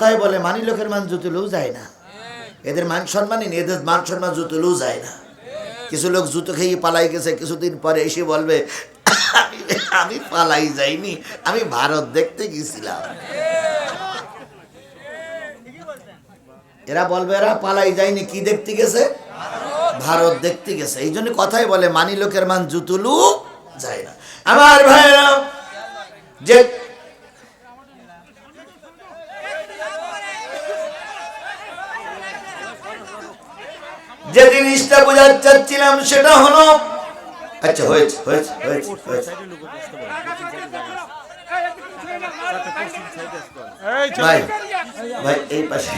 তাই বলে মানি লোকের মান জুতলেও যায় না। এদের মান সম্মানই নেই, এদের মান সম্মান জুতলেও যায় না। কিছু লোক জুতো খেয়ে পালাই গেছে, কিছুদিন পরে এসে বলবে, "আমি- আমি পালাই যাইনি, আমি ভারত দেখতে গেছিলাম। এরা বলবে, এরা পালাই যায়নি, কি দেখতে গেছে? ভারত দেখতে গেছে। এই জন্য কথাই বলে মানি লোকের মান জুতুলু যায় না। আমার ভাইরা, যে যে জিনিসটা বোঝাতে চাচ্ছিলাম সেটা হলো আচ্ছা হয়েছে হয়েছে হয়েছে হয়েছে। ভাই ভাই এই পাশে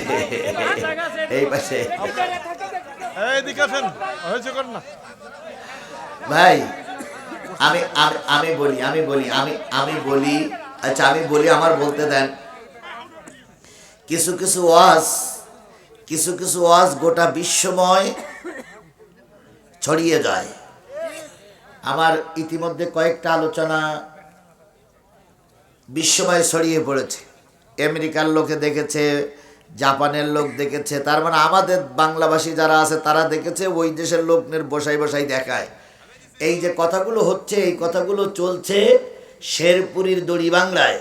এই পাশে। ভাই আমি আমি আমি বলি আমি বলি আমি আমি বলি আচ্ছা আমি বলি আমার বলতে দেন। কিছু কিছু ওয়াজ কিছু কিছু ওয়াজ গোটা বিশ্বময় ছড়িয়ে যায়। আমার ইতিমধ্যে কয়েকটা আলোচনা বিশ্বময় ছড়িয়ে পড়েছে। আমেরিকার লোকে দেখেছে, জাপানের লোক দেখেছে, তার মানে আমাদের বাংলাভাষী যারা আছে, তারা দেখেছে, ওই দেশের লোকদের বসাই বসাই দেখায়। এই যে কথাগুলো হচ্ছে, এই কথাগুলো চলছে শেরপুরীর দড়ি বাংলায়,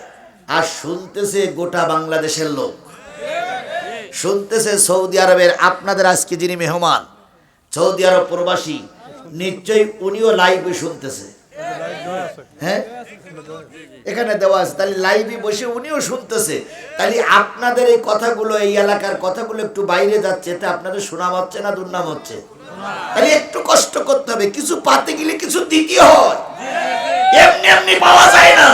আর শুনতেছে গোটা বাংলাদেশের লোক। শুনতেছে সৌদি আরবের, আপনাদের আজকে যিনি মেহমান, সৌদি আরব প্রবাসী, নিশ্চয়ই উনিও লাইভে শুনতেছে। হ্যাঁ? এখানে দেওয়া আছে, তাহলে লাইভে বসে উনিও শুনতেছে। তাহলে আপনাদের এই কথাগুলো, এই এলাকার কথাগুলো একটু বাইরে যাচ্ছে, এতে আপনাদের শোনাম হচ্ছে না দুর্নাম হচ্ছে? তাহলে একটু কষ্ট করতে হবে, কিছু পাতে গেলে কিছু দিতে হয়। এমনি এমনি পাওয়া যায় না।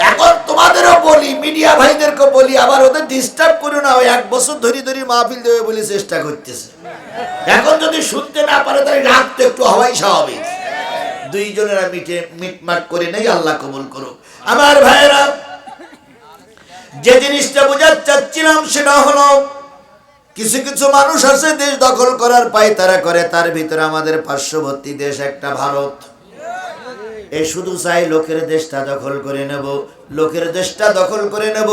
এখন তোমাদেরও বলি, মিডিয়া ভাইদেরকে বলি, আবার ওদের ডিস্টার্ব করো না, ওই এক বছর ধরে ধরে মাহফিল দেবে বলে চেষ্টা করতেছে। এখন যদি শুনতে না পারে, তাহলে রাগ তো একটু হওয়াই স্বাভাবিক। দুইজনেরা মিটে মিটমাট করে নেই, আল্লাহ কবুল করুক। আমার ভাইয়েরা, যে জিনিসটা বোঝাতে চাচ্ছিলাম সেটা হলো, কিছু কিছু মানুষ আছে দেশ দখল করার পায়, তারা করে, তার ভিতরে আমাদের পার্শ্ববর্তী দেশ একটা ভারত। এ শুধু চাই লোকের দেশটা দখল করে নেব, লোকের দেশটা দখল করে নেব,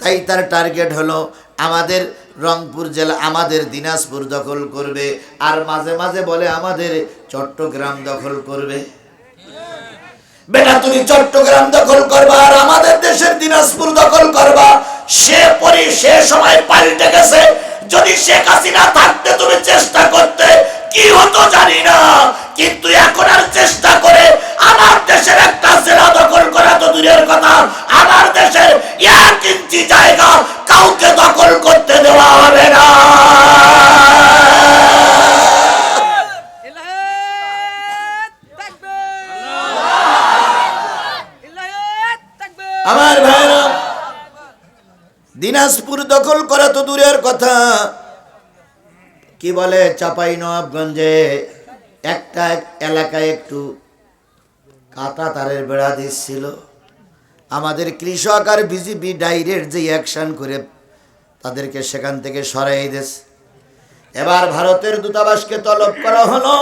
তাই তার টার্গেট হলো আমাদের রংপুর জেলা, আমাদের দিনাজপুর দখল করবে, আর মাঝে মাঝে বলে আমাদের চট্টগ্রাম দখল করবে। বেটা, তুমি চট্টগ্রাম দখল করবা, আর আমাদের দেশের দিনাজপুর দখল করবা। সে পরি সে সময় পাল্টে গেছে। যদি শেখ হাসিনা থাকতে তুমি চেষ্টা কি হতো জানি না। কিন্তু এখন আর চেষ্টা করে আমার দেশের একটা জেলা দখল করা তো দূরের কথা। আমার দেশের এক ইঞ্চি জায়গা কাউকে দখল করতে দেওয়া হবে না। আমার ভাইরা, দিনাজপুর দখল করা তো দূরের কথা। কি বলে চাপাই নবাবগঞ্জে একটা এলাকায় একটু কাটা তারের বেড়া দিচ্ছিল। আমাদের কৃষক আর বিজেপি ডাইরেক্ট যে অ্যাকশন করে তাদেরকে সেখান থেকে সরাই দিয়েছে। এবার ভারতের দূতাবাসকে তলব করা হলো।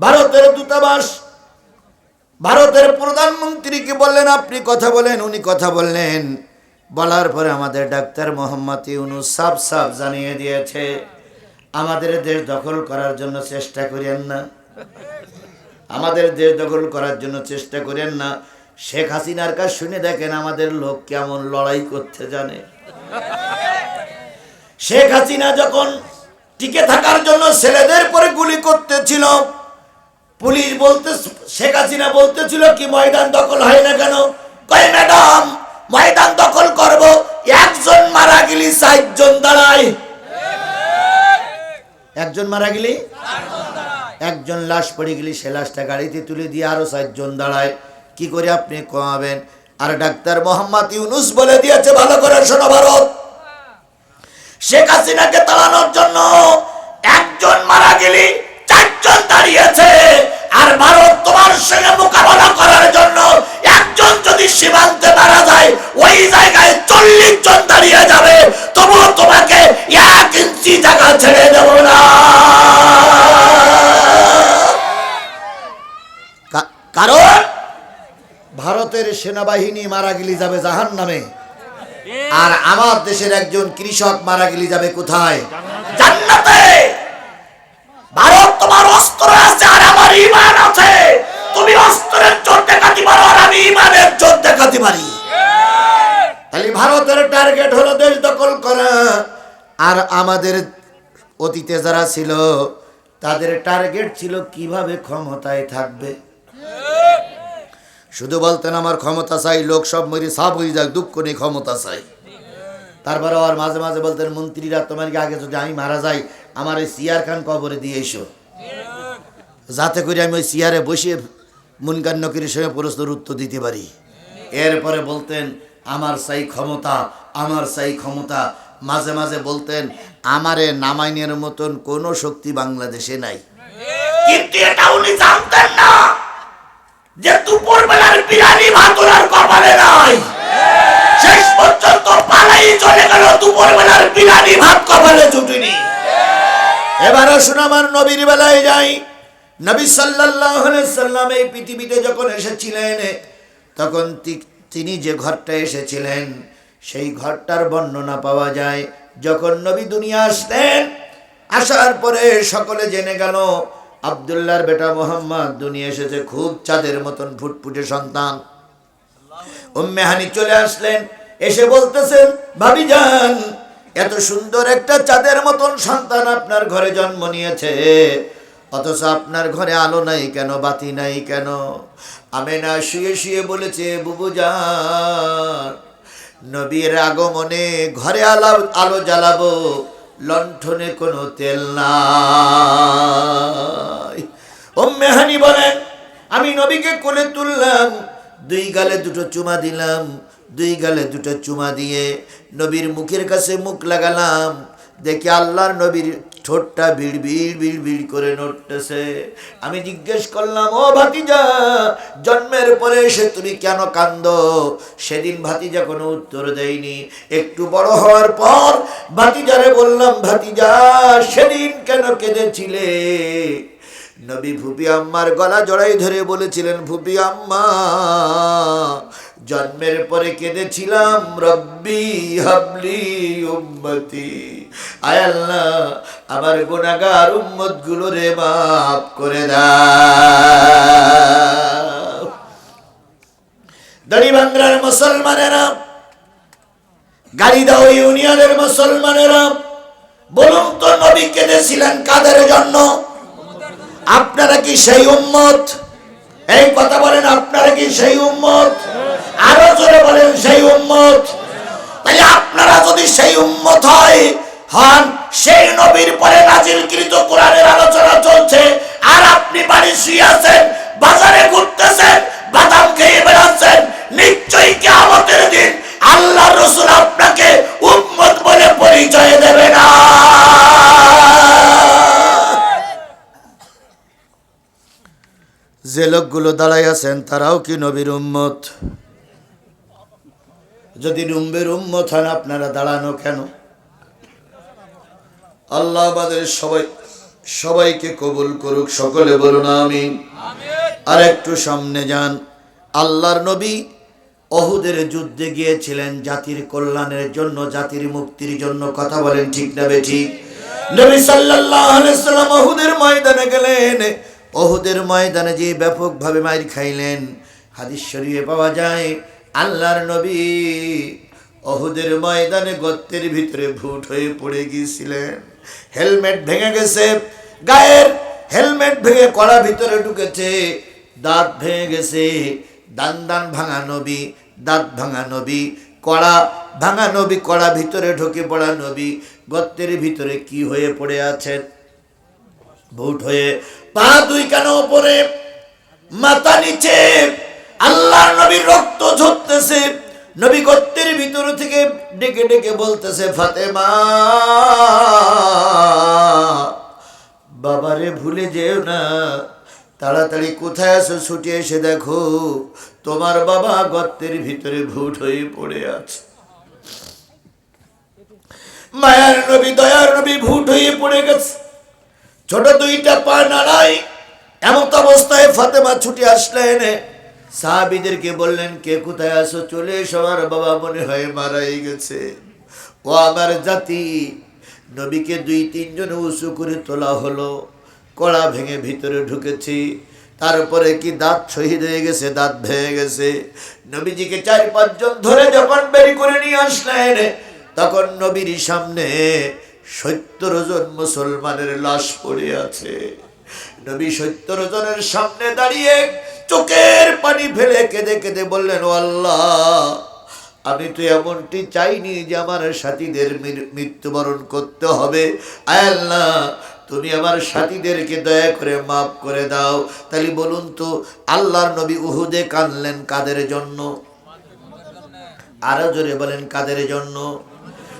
ভারতের দূতাবাস, ভারতের প্রধানমন্ত্রীকে বললেন? আপনি কথা বলেন, উনি কথা বললেন। বলার পরে আমাদের ডাক্তার মোহাম্মদ ইউনুস সাফ সাফ জানিয়ে দিয়েছে। আমাদের দেশ দখল করার জন্য চেষ্টা করেন না। আমাদের দেশ দখল করার জন্য চেষ্টা করেন না। শেখ হাসিনার কাজ শুনে দেখেন আমাদের লোক কেমন লড়াই করতে জানে। শেখ হাসিনা যখন টিকে থাকার জন্য ছেলেদের পরে গুলি করতেছিল, পুলিশ বলতে, শেখ হাসিনা বলতেছিল কি, ময়দান দখল হয় না একজন মারা গেলি? একজন লাশ পড়ে গেলি, সে লাশটা গাড়িতে তুলে দিয়ে আরও চারজন দাঁড়ায়। কি করে আপনি কমাবেন? আর ডাক্তার মোহাম্মদ ইউনুস বলে দিয়েছে, ভালো করে শোনো ভারত। শেখ হাসিনাকে তাড়ানোর জন্য একজন মারা গেলি, চারজন দাঁড়িয়েছে। আর ভারত তোমার সঙ্গে সেনাবাহিনী মারা গেলি যাবে জাহান নামে আর আমার দেশের একজন কৃষক মারা গেলে যাবে কোথায়? জান্নাতে। ভারত তোমার অস্ত্র আছে আর আমার ইমান আছে। তুমি অস্ত্রের জোর দেখাতে পারো আর আমি ইমানের জোর দেখাতে পারি। তাহলে ভারতের টার্গেট হলো দেশ দখল করা। আর আমাদের অতীতে যারা ছিল তাদের টার্গেট ছিল কীভাবে ক্ষমতায় থাকবে? শুধু বলতেন, আমার ক্ষমতা চাই, লোক সব মরি সাপ হয়ে যাক, দুঃখ নেই, ক্ষমতা চাই। তারপরে আর মাঝে মাঝে বলতেন, মন্ত্রীরা, তোমার আগে যদি আমি মারা যাই, আমার এই সিয়ার খান কবরে দিয়ে এসো। যাতে করে আমি ওই চেয়ারে বসে মুনকান নকিরের সঙ্গে প্রশ্নের উত্তর দিতে পারি। এরপরে বলতেন, আমার চাই ক্ষমতা, আমার চাই ক্ষমতা। মাঝে মাঝে বলতেন, আমারে নামাইনের মতন কোনো শক্তি বাংলাদেশে নাই। কিন্তু এটা উনি জানতেন না। যে দুপুর বেলার ভাত ওনার কপালে নাই। শেষ পর্যন্ত পালাই চলে গেল দুপুর বেলার বিরিয়ানি ভাত কপালে জুটিনি এবার আমার নবীর বেলায় যাই। নবী সাল্লাল্লাহু আলাইহি সাল্লাম এই পৃথিবীতে যখন এসেছিলেন, তখন তিনি যে ঘরটা এসেছিলেন, সেই ঘরটার বর্ণনা পাওয়া যায়। যখন নবী দুনিয়া আসতেন, আসার পরে সকলে জেনে গেল আব্দুল্লাহর বেটা মোহাম্মদ দুনিয়া এসেছে খুব চাঁদের মতন ফুটফুটে সন্তান। উম্মে হানি চলে আসলেন, এসে বলতেছেন, ভাবি যান এত সুন্দর একটা চাঁদের মতন সন্তান আপনার ঘরে জন্ম নিয়েছে। অথচ আপনার ঘরে আলো নাই কেন, বাতি নাই কেন? আমি না শুয়ে শুয়ে বলেছে, বুবু যান নবীর আগমনে ঘরে আলো আলো জ্বালাবো লণ্ঠনে কোনো তেল নাই। ও মেহানি বলেন আমি নবীকে কোলে তুললাম, দুই গালে দুটো চুমা দিলাম, দুই গালে দুটো চুমা দিয়ে নবীর মুখের কাছে মুখ লাগালাম, দেখি আল্লাহর নবীর ঠোঁটটা বিড় বিড় বিড় বিড় করে নড়তেছে। আমি জিজ্ঞেস করলাম, ও ভাতিজা, জন্মের পরে এসে তুমি কেন কান্দ সেদিন ভাতিজা কোনো উত্তর দেয়নি। একটু বড় হওয়ার পর ভাতিজারে বললাম, ভাতিজা, সেদিন কেন কেঁদেছিলে? নবী ভুপি আম্মার গলা জড়াই ধরে বলেছিলেন, ভুপি আম্মা জন্মের পরে কেঁদেছিলাম, রব্বি হাবলি উম্মতি। আয় আমার গুনাহগার উম্মতগুলো রে মাফ করে দাও। দাড়ি বাংলার মুসলমানেরা গাড়িদাও ইউনিয়নের মুসলমানেরা, বলুন তো নবী কেঁদেছিলেন কাদের জন্য? আপনারা কি সেই উম্মত? এই কথা বলেন, আপনারা কি সেই উম্মত? আরও জোরে বলেন, সেই উম্মত। তাহলে আপনারা যদি সেই উম্মত হয়, হন, সেই নবীর পরে নাজিলকৃত কোরআনের আলোচনা চলছে, আর আপনি বাড়ি শুয়ে আছেন, বাজারে ঘুরতেছেন, বাদাম খেয়ে বেড়াচ্ছেন, নিশ্চয়ই কিয়ামতের দিন আল্লাহ রসুল আপনাকে উম্মত বলে পরিচয় দেবে না। যে লোকগুলো দাঁড়াই আছেন, তারাও কি নবীর উম্মত? যদি রুম্বের উম্মত হন আপনারা দাঁড়ানো কেন? আল্লাহ আমাদের সবাই সবাইকে কবুল করুক সকলে বলুন আমি আর একটু সামনে যান। আল্লাহর নবী অহুদের যুদ্ধে গিয়েছিলেন জাতির কল্যাণের জন্য জাতির মুক্তির জন্য কথা বলেন ঠিক না ঠিক নবী সাল্লাল্লাহু আলাইহি সাল্লাম অহুদের ময়দানে গেলেন। অহুদের ময়দানে যে ব্যাপকভাবে মাইর খাইলেন। হাদিস শরীফে পাওয়া যায় আল্লাহর নবী অহুদের ময়দানে গর্তের ভিতরে ভুট হয়ে পড়ে গিয়েছিলেন। হেলমেট ভেঙে গেছে, গায়ের হেলমেট ভেঙে কড়া ভিতরে ঢুকেছে, দাঁত ভেঙে গেছে, দান দান ভাঙা নবী, দাঁত ভাঙা নবী, কড়া ভাঙা নবী, কড়া ভিতরে ঢুকে পড়া নবী গর্তের ভিতরে কি হয়ে পড়ে আছেন? ভুট হয়ে পা দুই কেন ওপরে, মাথা নিচে আল্লাহ নবীর রক্ত ঝরতেছে। নবী গর্তের ভিতর থেকে ডেকে ডেকে বলতেছে, ফাতেমা, বাবারে ভুলে যেও না। তাড়াতাড়ি কোথায় আছো? ছুটে এসে দেখো, তোমার বাবা গর্তের ভিতরে ভুট হয়ে পড়ে আছে। মায়ার নবী, দয়ার নবী ভুট হয়ে পড়ে গেছে। ছোট দুইটা পা নাড়াই এমত অবস্থায় ফাতেমা ছুটে আসলেন। সাহাবিদেরকে বললেন, কে কোথায় আসো চলে আমার বাবা মনে হয় মারাই গেছে। ও আমার জাতি। নবীকে দুই তিনজনে উঁচু করে তোলা হলো। কড়া ভেঙে ভিতরে ঢুকেছি। তারপরে কি দাঁত শহীদ হয়ে গেছে? দাঁত ভেঙে গেছে। নবীজিকে চার পাঁচজন ধরে যখন বেরি করে নিয়ে আসলেন। তখন নবীর সামনে সত্তর জন মুসলমানের লাশ পড়ে আছে। নবী সত্তর জনের সামনে দাঁড়িয়ে চোখের পানি ফেলে কেঁদে কেঁদে বললেন আল্লাহ, আমি তো এমনটি চাইনি যে আমার সাথীদের মৃত্যুবরণ করতে হবে। আল্লাহ, তুমি আমার সাথীদেরকে দয়া করে মাফ করে দাও। তাহলে বলুন তো, আল্লাহর নবী উহুদে কানলেন কাদের জন্য? আরও জোরে বলেন, কাদের জন্য?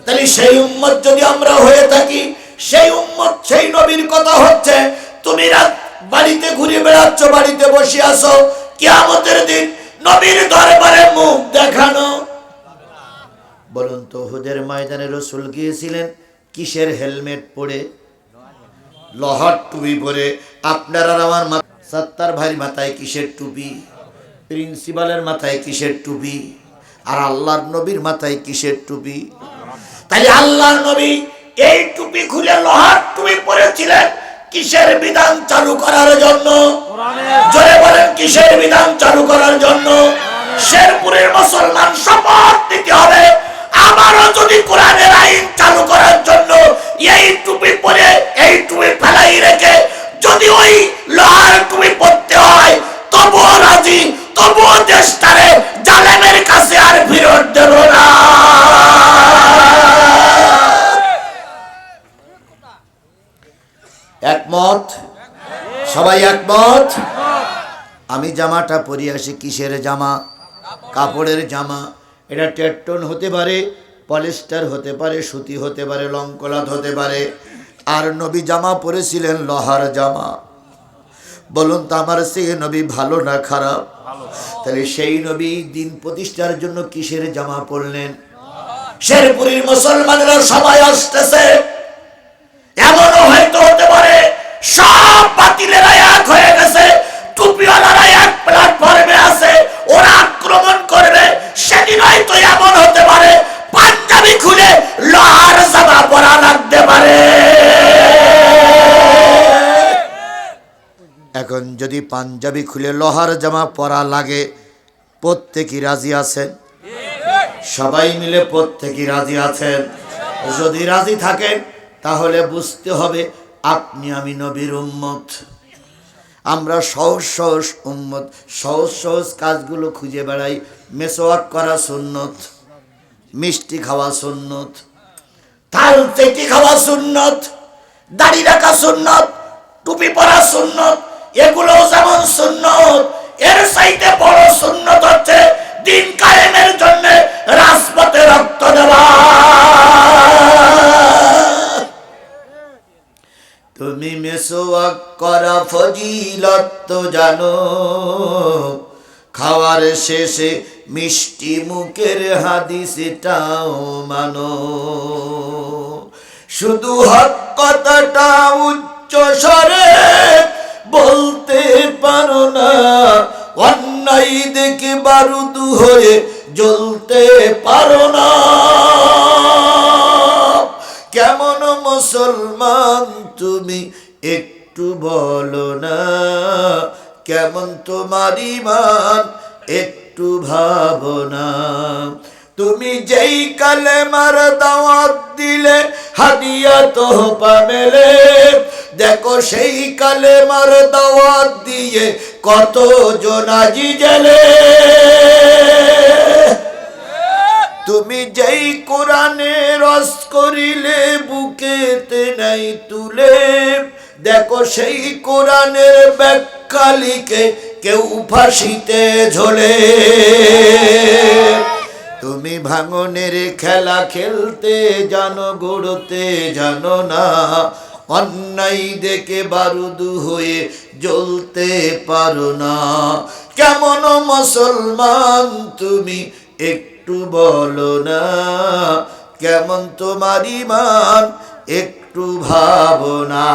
তাহলে সেই উম্মত যদি আমরা হয়ে থাকি, সেই উম্মত সেই নবীর কথা হচ্ছে, তুমি রাত বাড়িতে ঘুরে বেড়াচ্ছ, বাড়িতে বসে আসো কিয়ামতের দিন নবীর দরবারে মুখ দেখানো। বলুন তো, হুদের ময়দানে রসুল গিয়েছিলেন, কিসের হেলমেট পরে? লোহার টুপি পরে। আপনার আমার সত্তার ভাইয়ের মাথায় কিসের টুপি? প্রিন্সিপালের মাথায় কিসের টুপি? আর আল্লাহর নবীর মাথায় কিসের টুপি? তাই আল্লাহর নবী এই টুপি খুলে লোহার টুপি পরেছিলেন। কিসের বিধান চালু করার জন্য? জোরে বলেন, কিসের বিধান চালু করার জন্য? শেরপুরের মুসলমান শপথ দিতে হবে। আবারও যদি কোরআনের আইন চালু করার জন্য, এই টুপি পরে, এই টুপি ফেলাই রেখে জামাটা পরি আসি কিসের জামা? কাপড়ের জামা। এটা টেট্টন হতে পারে, পলিস্টার হতে পারে, সুতি হতে পারে লঙ্কলাত হতে পারে। আর নবী জামা পরেছিলেন লোহার জামা। বলুন তো আমার সেই নবী ভালো না খারাপ? তাহলে সেই নবী দিন প্রতিষ্ঠার জন্য কিসের জামা পরলেন? শেরপুরীর মুসলমানেরা সবাই আসতেছে। এমনও হয়তো হতে পারে সব বাতিলেরা এক হয়ে গেছে টুপিওয়ালারা এক প্ল্যাটফর্মে আছে, ওরা আক্রমণ করবে, সেদিন হয়তো এমন হতে পারে, পাঞ্জাবি খুলে লোহার জামা পরা লাগতে পারে। এখন যদি পাঞ্জাবি খুলে লোহার জামা পরা লাগে, প্রত্যেকই রাজি আছেন? সবাই মিলে প্রত্যেকই রাজি আছেন? যদি রাজি থাকেন, তাহলে বুঝতে হবে, আপনি আমি নবীর উম্মত। আমরা সহজ সহজ উম্মত, সহজ সহজ কাজগুলো খুঁজে বেড়াই। মেসোয়াক করা সুন্নত, মিষ্টি খাওয়া সুন্নত, থাল চেটি খাওয়া সুন্নত, দাড়ি রাখা সুন্নত, টুপি পরা সুন্নত, এগুলো যেমন সুন্নত, এর চাইতে বড় সুন্নত হচ্ছে দিন কায়েমের জন্য রাজপথে রক্ত দেওয়া। তুমি মেসোয়াক করা ফজিলত তো জানো। খাওয়ার শেষে মিষ্টি মুখের হাদিসটাও মানো। শুধু হক কথাটা উচ্চ স্বরে বলতে পারো না। অন্যায় দেখে বারুদ হয়ে জ্বলতে পারো না। কেমন মুসলমান, তুমি একটু বলো না, কেমন তোমার ইমান একটু ভাবনা তুমি যেই কালেমার দাওয়াত দিলে, হাদিয়া তো পামেলে দেখো সেই কালেমার দাওয়াত দিয়ে কত জনাজি জেলে। তুমি যেই কোরআনে রস করিলে, বুকেতে নাই তুলে। দেখো সেই কোরআনের ব্যাখ্যা লিখে কেউ ফাঁসিতে ঝোলে। তুমি ভাঙনের খেলা খেলতে জানো, গড়তে জানো না। অন্যায় দেখে বারুদু হয়ে জ্বলতে পারো না। কেমন মুসলমান তুমি একটু বলো না কেমন তোমার ইমান? একটু ভাবনা